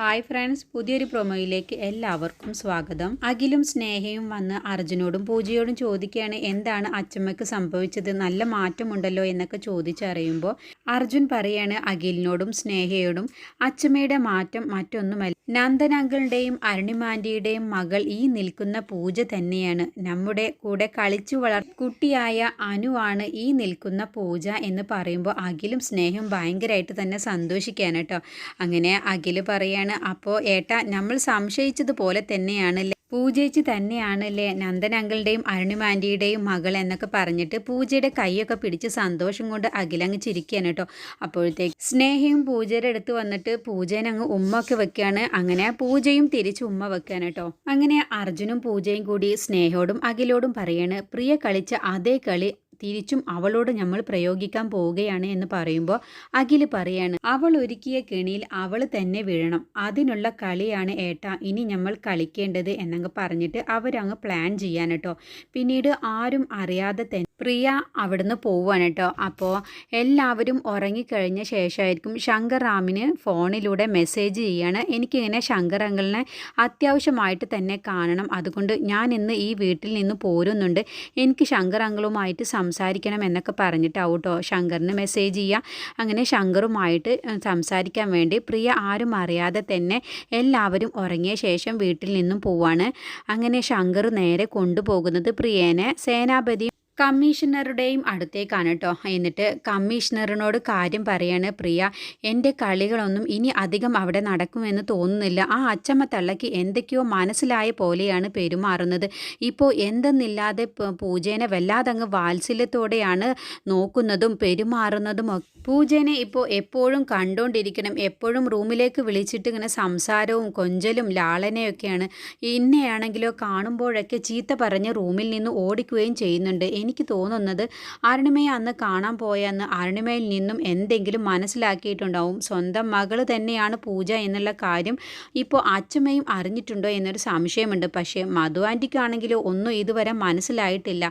Hi friends പുതിയൊരു പ്രൊമോയിലേക്ക് എല്ലാവർക്കും സ്വാഗതം. അഖിലും സ്നേഹയും വന്ന് അർജുനോടും പൂജയോടും ചോദിക്കുകയാണ് എന്താണ് അച്ചമ്മയ്ക്ക് സംഭവിച്ചത്? നല്ല മാറ്റമുണ്ടല്ലോ എന്നൊക്കെ ചോദിച്ചറിയുമ്പോൾ അർജുൻ പറയാണ് അഖിലിനോടും സ്നേഹയോടും അച്ചമ്മയുടെ മാറ്റം മറ്റൊന്നുമല്ല. നന്ദനങ്കിളുടെയും അരുണിമാന്റിയുടെയും മകൾ ഈ നിൽക്കുന്ന പൂജ തന്നെയാണ്. നമ്മുടെ കൂടെ കളിച്ചു വളർ കുട്ടിയായ അനുവാണ് ഈ നിൽക്കുന്ന പൂജ എന്ന് പറയുമ്പോൾ അഖിലും സ്നേഹവും ഭയങ്കരമായിട്ട് തന്നെ സന്തോഷിക്കുകയാണ് കേട്ടോ. അങ്ങനെ അഖിൽ പറയാണ് അപ്പോൾ ഏട്ട നമ്മൾ സംശയിച്ചതുപോലെ തന്നെയാണ് പൂജയിച്ച് തന്നെയാണല്ലേ നന്ദൻ അങ്കിളുടെയും അരുണിമാന്റിയുടെയും മകൾ എന്നൊക്കെ പറഞ്ഞിട്ട് പൂജയുടെ കൈയൊക്കെ പിടിച്ച് സന്തോഷം കൊണ്ട് അഖിലങ്ങ് ചിരിക്കുകയാണ് കേട്ടോ അപ്പോഴത്തേക്ക് സ്നേഹയും പൂജയുടെ അടുത്ത് വന്നിട്ട് പൂജേനെ അങ്ങ് ഉമ്മ ഒക്കെ വെക്കുകയാണ് അങ്ങനെ പൂജയും തിരിച്ച് ഉമ്മ വെക്കുകയാണ് കേട്ടോ അങ്ങനെ അർജുനും പൂജയും കൂടി സ്നേഹയോടും അഖിലോടും പറയാണ് പ്രിയ കളിച്ച അതേ കളി തിരിച്ചും അവളോട് നമ്മൾ പ്രയോഗിക്കാൻ പോവുകയാണ് എന്ന് പറയുമ്പോൾ അഖിൽ പറയാണ് അവൾ ഒരുക്കിയ കെണിയിൽ അവൾ തന്നെ വീഴണം. അതിനുള്ള കളിയാണ് ഏട്ടാ ഇനി നമ്മൾ കളിക്കേണ്ടത് എന്നങ്ങ് പറഞ്ഞിട്ട് അവരങ്ങ് പ്ലാൻ ചെയ്യാൻ കേട്ടോ പിന്നീട് ആരും അറിയാതെ തന്നെ പ്രിയ അവിടുന്ന് പോവുകയാണ് കേട്ടോ. അപ്പോൾ എല്ലാവരും ഉറങ്ങിക്കഴിഞ്ഞ ശേഷമായിരിക്കും ശങ്കർ റാമിന് ഫോണിലൂടെ മെസ്സേജ് ചെയ്യാണ്. എനിക്കിങ്ങനെ ശങ്കർ അങ്കിളിനെ അത്യാവശ്യമായിട്ട് തന്നെ കാണണം. അതുകൊണ്ട് ഞാൻ ഇന്ന് ഈ വീട്ടിൽ നിന്ന് പോരുന്നുണ്ട്. എനിക്ക് ശങ്കർ അങ്കിളുമായിട്ട് സംസാരിക്കണം എന്നൊക്കെ പറഞ്ഞിട്ടാവും കേട്ടോ ശങ്കറിന് മെസ്സേജ് ചെയ്യുക അങ്ങനെ ശങ്കറുമായിട്ട് സംസാരിക്കാൻ വേണ്ടി പ്രിയ ആരും അറിയാതെ തന്നെ എല്ലാവരും ഉറങ്ങിയ ശേഷം വീട്ടിൽ നിന്നും പോവാണ്. അങ്ങനെ ശങ്കർ നേരെ കൊണ്ടുപോകുന്നത് പ്രിയേനെ. സേനാപതി കമ്മീഷണറുടെയും അടുത്തേക്കാണ് കേട്ടോ എന്നിട്ട് കമ്മീഷണറിനോട് കാര്യം പറയാണ് പ്രിയ എന്റെ കളികളൊന്നും ഇനി അധികം അവിടെ നടക്കുമെന്ന് തോന്നുന്നില്ല. ആ അച്ചമ്മ തള്ളയ്ക്ക് എന്തൊക്കെയോ മനസ്സിലായ പോലെയാണ് പെരുമാറുന്നത്. ഇപ്പോൾ എന്തെന്നില്ലാതെ പൂജേനെ വല്ലാതങ്ങ് വാത്സല്യത്തോടെയാണ് നോക്കുന്നതും പെരുമാറുന്നതും പൂജേനെ ഇപ്പോൾ എപ്പോഴും കണ്ടുകൊണ്ടിരിക്കണം എപ്പോഴും റൂമിലേക്ക് വിളിച്ചിട്ട് ഇങ്ങനെ സംസാരവും കൊഞ്ചലും ലാളനയൊക്കെയാണ്. ഇന്നെയാണെങ്കിലോ കാണുമ്പോഴൊക്കെ ചീത്ത പറഞ്ഞ് റൂമിൽ നിന്ന് ഓടിക്കുകയും ചെയ്യുന്നുണ്ട്. എനിക്ക് തോന്നുന്നത് അരുണിമയെ അന്ന് കാണാൻ പോയെന്ന് അരുണിമയിൽ നിന്നും എന്തെങ്കിലും മനസ്സിലാക്കിയിട്ടുണ്ടാവും. സ്വന്തം മകൾ തന്നെയാണ് പൂജ എന്നുള്ള കാര്യം ഇപ്പോൾ അച്ഛമ്മയും അറിഞ്ഞിട്ടുണ്ടോ എന്നൊരു സംശയമുണ്ട്. പക്ഷേ മധു ആന്റിക്കാണെങ്കിൽ ഒന്നും ഇതുവരെ മനസ്സിലായിട്ടില്ല.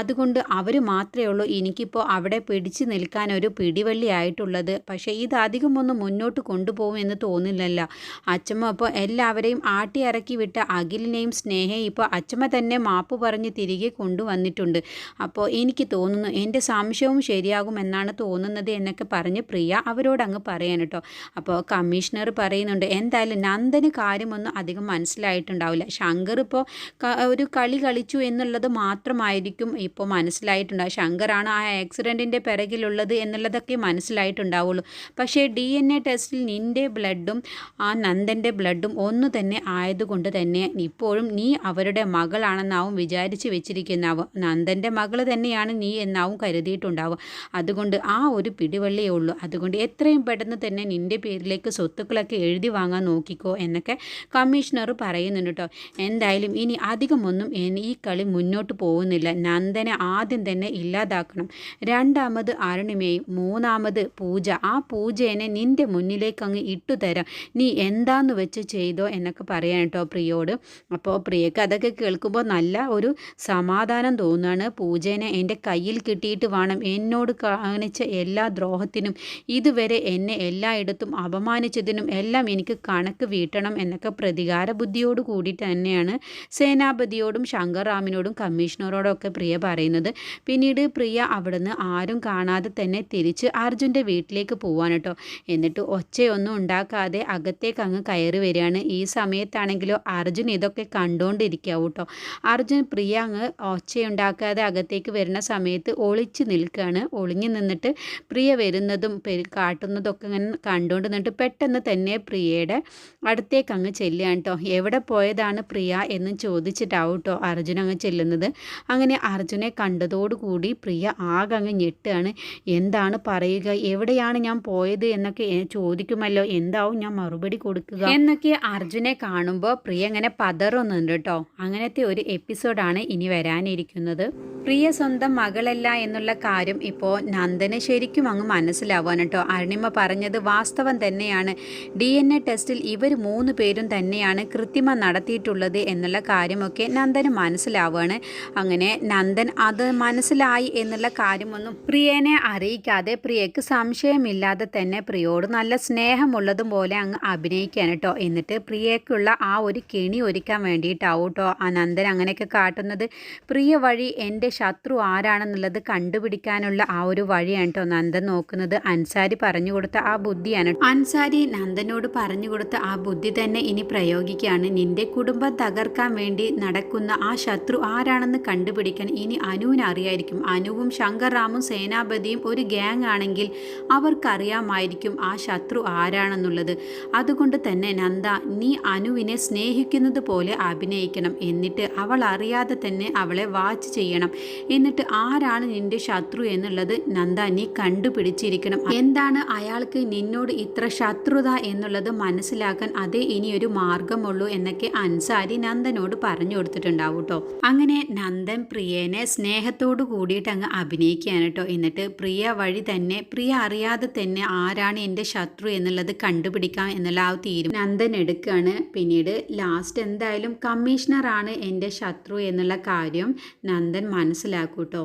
അതുകൊണ്ട് അവർ മാത്രമേ ഉള്ളൂ എനിക്കിപ്പോൾ അവിടെ പിടിച്ചു നിൽക്കാൻ ഒരു പിടിവള്ളി ആയിട്ടുള്ളത്. പക്ഷേ ഇതധികം അധികം ഒന്ന് മുന്നോട്ട് കൊണ്ടുപോകുമെന്ന് തോന്നില്ലല്ലോ അച്ഛമ്മ അപ്പോൾ എല്ലാവരെയും ആട്ടി ഇറക്കി വിട്ട അഖിലിനെയും സ്നേഹയും ഇപ്പോൾ അച്ഛമ്മ തന്നെ മാപ്പ് പറഞ്ഞ് തിരികെ കൊണ്ടുവന്നിട്ടുണ്ട്. അപ്പോൾ എനിക്ക് തോന്നുന്നു എന്റെ സംശയവും ശരിയാകുമെന്നാണ് തോന്നുന്നത് എന്നൊക്കെ പറഞ്ഞ് പ്രിയ അവരോട് അങ്ങ് പറയാൻ കേട്ടോ. അപ്പോൾ കമ്മീഷണർ പറയുന്നുണ്ട് എന്തായാലും നന്ദന് കാര്യമൊന്നും അധികം മനസ്സിലായിട്ടുണ്ടാവില്ല. ശങ്കർ ഇപ്പോൾ ഒരു കളി കളിച്ചു എന്നുള്ളത് മാത്രമായിരിക്കും ഇപ്പോൾ മനസ്സിലായിട്ടുണ്ടാവും ശങ്കറാണ് ആ ആക്സിഡന്റിന്റെ പിറകിലുള്ളത് എന്നുള്ളതൊക്കെ മനസ്സിലായിട്ടുണ്ടാവുള്ളൂ. പക്ഷേ ഡി എൻ എ ടെസ്റ്റിൽ നിന്റെ ബ്ലഡും ആ നന്ദന്റെ ബ്ലഡും ഒന്നു തന്നെ ആയതുകൊണ്ട് തന്നെ ഇപ്പോഴും നീ അവരുടെ മകളാണെന്നാവും വിചാരിച്ച് വെച്ചിരിക്കുന്നാവും നന്ദന്റെ മകൾ മകൾ തന്നെയാണ് നീ എന്നാവും കരുതിയിട്ടുണ്ടാവും അതുകൊണ്ട് ആ ഒരു പിടിവള്ളിയേ ഉള്ളൂ. അതുകൊണ്ട് എത്രയും പെട്ടെന്ന് തന്നെ നിന്റെ പേരിലേക്ക് സ്വത്തുക്കളൊക്കെ എഴുതി വാങ്ങാൻ നോക്കിക്കോ എന്നൊക്കെ കമ്മീഷണർ പറയുന്നുണ്ട് കേട്ടോ. എന്തായാലും ഇനി അധികമൊന്നും ഈ കളി മുന്നോട്ട് പോകുന്നില്ല. നന്ദനെ ആദ്യം തന്നെ ഇല്ലാതാക്കണം. രണ്ടാമത് അരുണിമയും മൂന്നാമത് പൂജ. ആ പൂജേനെ നിന്റെ മുന്നിലേക്ക് അങ്ങ് ഇട്ടുതരാം നീ എന്താന്ന് വെച്ച് ചെയ്തോ എന്നൊക്കെ പറയാൻ കേട്ടോ പ്രിയോട്. അപ്പോൾ പ്രിയക്ക് അതൊക്കെ കേൾക്കുമ്പോൾ നല്ല ഒരു സമാധാനം തോന്നുകയാണ് പൂജ. പൂജേനെ എന്റെ കയ്യിൽ കിട്ടിയിട്ട് വേണം. എന്നോട് കാണിച്ച എല്ലാ ദ്രോഹത്തിനും ഇതുവരെ എന്നെ എല്ലായിടത്തും അപമാനിച്ചതിനും എല്ലാം എനിക്ക് കണക്ക് വീട്ടണം എന്നൊക്കെ പ്രതികാര ബുദ്ധിയോട് കൂടി തന്നെയാണ് സേനാപതിയോടും ശങ്കർറാമിനോടും കമ്മീഷണറോടൊക്കെ പ്രിയ പറയുന്നത്. പിന്നീട് പ്രിയ അവിടുന്ന് ആരും കാണാതെ തന്നെ തിരിച്ച് അർജുന്റെ വീട്ടിലേക്ക് പോവാൻ കേട്ടോ. എന്നിട്ട് ഒച്ചയൊന്നും ഉണ്ടാക്കാതെ അകത്തേക്ക് അങ്ങ് കയറി വരികയാണ്. ഈ സമയത്താണെങ്കിലോ അർജുൻ ഇതൊക്കെ കണ്ടുകൊണ്ടിരിക്കാവൂ കേട്ടോ. അർജുൻ പ്രിയ അങ്ങ് ഒച്ചയുണ്ടാക്കാതെ അകത്ത് അടുത്തേക്ക് വരുന്ന സമയത്ത് ഒളിച്ച് നിൽക്കുകയാണ് ഒളിഞ്ഞു നിന്നിട്ട് പ്രിയ വരുന്നതും കാട്ടുന്നതൊക്കെ ഇങ്ങനെ കണ്ടുകൊണ്ട് നിന്നിട്ട് പെട്ടെന്ന് തന്നെ പ്രിയയുടെ അടുത്തേക്ക് അങ്ങ് ചെല്ലുകയാണ് കേട്ടോ എവിടെ പോയതാണ് പ്രിയ എന്ന് ചോദിച്ചിട്ടാവും കേട്ടോ അർജുൻ അങ്ങ് ചെല്ലുന്നത്. അങ്ങനെ അർജുനെ കണ്ടതോടുകൂടി പ്രിയ ആകെ അങ്ങ് ഞെട്ടുകയാണ്. എന്താണ് പറയുക? എവിടെയാണ് ഞാൻ പോയത് എന്നൊക്കെ ചോദിക്കുമല്ലോ. എന്താവും ഞാൻ മറുപടി കൊടുക്കുക? എന്നൊക്കെ അർജുനെ കാണുമ്പോൾ പ്രിയ അങ്ങനെ പതറുന്നുണ്ട് കേട്ടോ അങ്ങനത്തെ ഒരു എപ്പിസോഡാണ് ഇനി വരാനിരിക്കുന്നത്. പ്രിയ സ്വന്തം മകളല്ല എന്നുള്ള കാര്യം ഇപ്പോൾ നന്ദന് ശരിക്കും അങ്ങ് മനസ്സിലാവാൻ കേട്ടോ. അരുണിമ പറഞ്ഞത് വാസ്തവം തന്നെയാണ്. ഡി എൻ എ ടെസ്റ്റിൽ ഇവർ മൂന്ന് പേരും തന്നെയാണ് കൃത്രിമ നടത്തിയിട്ടുള്ളത് എന്നുള്ള കാര്യമൊക്കെ നന്ദന് മനസ്സിലാവുകയാണ് അങ്ങനെ നന്ദൻ അത് മനസ്സിലായി എന്നുള്ള കാര്യമൊന്നും പ്രിയനെ അറിയിക്കാതെ പ്രിയക്ക് സംശയമില്ലാതെ തന്നെ പ്രിയോട് നല്ല സ്നേഹമുള്ളതും പോലെ അങ്ങ് അഭിനയിക്കാൻ കേട്ടോ. എന്നിട്ട് പ്രിയക്കുള്ള ആ ഒരു കെണി ഒരുക്കാൻ വേണ്ടിയിട്ടാവും കേട്ടോ ആ നന്ദൻ അങ്ങനെയൊക്കെ കാട്ടുന്നത്. പ്രിയ വഴി എന്റെ ശത്രു ആരാണെന്നുള്ളത് കണ്ടുപിടിക്കാനുള്ള ആ ഒരു വഴിയാണ് കേട്ടോ നന്ദൻ നോക്കുന്നത്. അൻസാരി പറഞ്ഞു കൊടുത്ത ആ ബുദ്ധിയാണ്. അൻസാരി നന്ദനോട് പറഞ്ഞു കൊടുത്ത ആ ബുദ്ധി തന്നെ ഇനി പ്രയോഗിക്കുകയാണ്. നിന്റെ കുടുംബം തകർക്കാൻ വേണ്ടി നടക്കുന്ന ആ ശത്രു ആരാണെന്ന് കണ്ടുപിടിക്കാൻ ഇനി അനുവിന് അറിയായിരിക്കും. അനുവും ശങ്കർറാമും സേനാപതിയും ഒരു ഗ്യാങ് ആണെങ്കിൽ അവർക്കറിയാമായിരിക്കും ആ ശത്രു ആരാണെന്നുള്ളത്. അതുകൊണ്ട് തന്നെ നന്ദ നീ അനുവിനെ സ്നേഹിക്കുന്നത് പോലെ അഭിനയിക്കണം. എന്നിട്ട് അവൾ അറിയാതെ തന്നെ അവളെ വാച്ച് ചെയ്യണം. എന്നിട്ട് ആരാണ് നിന്റെ ശത്രു എന്നുള്ളത് നന്ദ നീ കണ്ടുപിടിച്ചിരിക്കണം. എന്താണ് അയാൾക്ക് നിന്നോട് ഇത്ര ശത്രുത എന്നുള്ളത് മനസ്സിലാക്കാൻ അതേ ഇനിയൊരു മാർഗമുള്ളൂ എന്നൊക്കെ അൻസാരി നന്ദനോട് പറഞ്ഞു കൊടുത്തിട്ടുണ്ടാവും കേട്ടോ. അങ്ങനെ നന്ദൻ പ്രിയനെ സ്നേഹത്തോടു കൂടിയിട്ട് അങ്ങ് അഭിനയിക്കുകയാണ് കേട്ടോ. എന്നിട്ട് പ്രിയ വഴി തന്നെ പ്രിയ അറിയാതെ തന്നെ ആരാണ് എന്റെ ശത്രു എന്നുള്ളത് കണ്ടുപിടിക്കാം എന്നുള്ള ആ തീരുമാനം നന്ദൻ എടുക്കുകയാണ്. പിന്നീട് ലാസ്റ്റ് എന്തായാലും കമ്മീഷണറാണ് എന്റെ ശത്രു എന്നുള്ള കാര്യം നന്ദൻ മനസ്സിലാക്കൂട്ടോ.